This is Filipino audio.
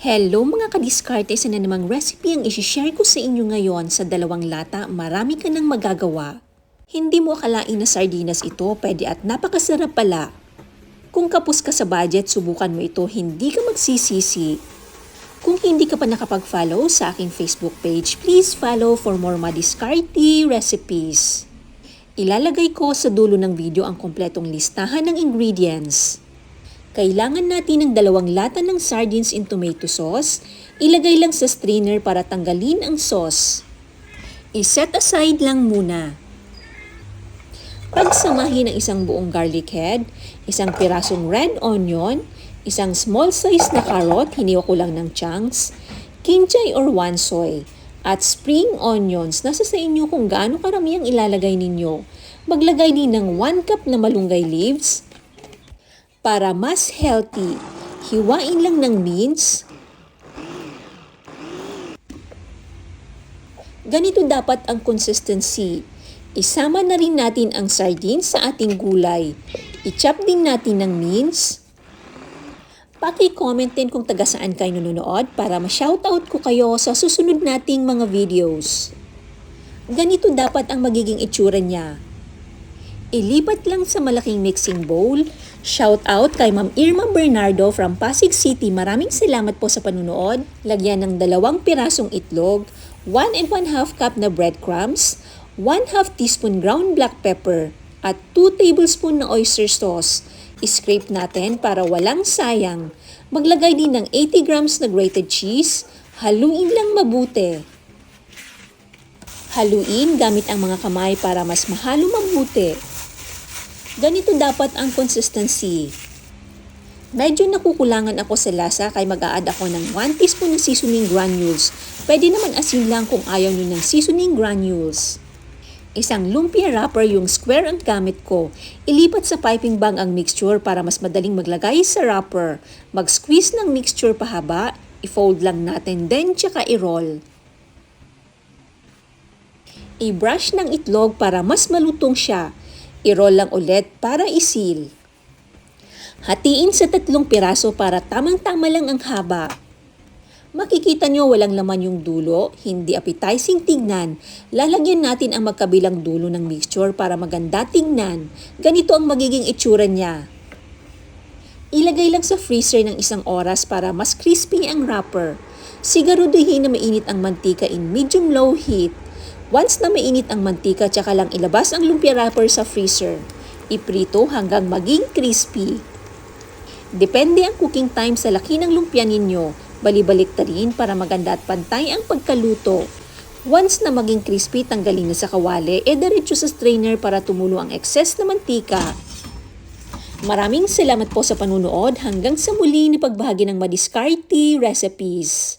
Hello mga kadiskarte sa na namang recipe ang isishare ko sa inyo ngayon sa dalawang lata marami ka nang magagawa. Hindi mo akalain na sardinas ito pwede at napakasarap pala. Kung kapos ka sa budget, subukan mo ito, hindi ka magsisisi. Kung hindi ka pa nakapag-follow sa aking Facebook page, please follow for more madiskarte recipes. Ilalagay ko sa dulo ng video ang kompletong listahan ng ingredients. Kailangan natin ng dalawang lata ng sardines in tomato sauce. Ilagay lang sa strainer para tanggalin ang sauce. I-set aside lang muna. Pagsamahin ng isang buong garlic head, isang pirasong red onion, isang small size na carrot, hiniwa ko lang ng chunks, kinchay or wansoy, at spring onions. Nasa sa inyo kung gaano karami ang ilalagay ninyo. Maglagay din ng 1 cup na malunggay leaves, para mas healthy, hiwain lang ng mince. Ganito dapat ang consistency. Isama na rin natin ang sardines sa ating gulay. I-chop din natin ng mince. Paki-comment din kung taga saan kayo nanonood para ma-shoutout ko kayo sa susunod nating mga videos. Ganito dapat ang magiging itsura niya. Ilipat lang sa malaking mixing bowl. Shout out kay Ma'am Irma Bernardo from Pasig City. Maraming salamat po sa panunood. Lagyan ng dalawang pirasong itlog, 1 and 1 half cup na breadcrumbs, 1 half teaspoon ground black pepper, at 2 tablespoon na oyster sauce. I-scrape natin para walang sayang. Maglagay din ng 80 grams na grated cheese. Haluin lang mabuti. Haluin gamit ang mga kamay para mas mahalo mabuti. Ganito dapat ang consistency. Medyo nakukulangan ako sa lasa kaya mag-a-add ako ng 1 teaspoon ng seasoning granules. Pwede naman asin lang kung ayaw nyo ng seasoning granules. Isang lumpia wrapper yung square ang gamit ko. Ilipat sa piping bag ang mixture para mas madaling maglagay sa wrapper. Mag-squeeze ng mixture pahaba, i-fold lang natin then tsaka i-roll. I-brush ng itlog para mas malutong siya. I-roll lang ulit para isil. Hatiin sa tatlong piraso para tamang-tama lang ang haba. Makikita nyo walang laman yung dulo, hindi appetizing tignan. Lalagyan natin ang magkabilang dulo ng mixture para maganda tignan. Ganito ang magiging itsura niya. Ilagay lang sa freezer ng isang oras para mas crispy ang wrapper. Siguraduhin na mainit ang mantika in medium-low heat. Once na mainit ang mantika, tsaka lang ilabas ang lumpia wrapper sa freezer. Iprito hanggang maging crispy. Depende ang cooking time sa laki ng lumpia ninyo. Balibalik ta para maganda at pantay ang pagkaluto. Once na maging crispy, tanggalin na sa kawali, e diretso sa strainer para tumulo ang excess na mantika. Maraming salamat po sa panunood hanggang sa muli na pagbahagi ng Madiskarte Recipes.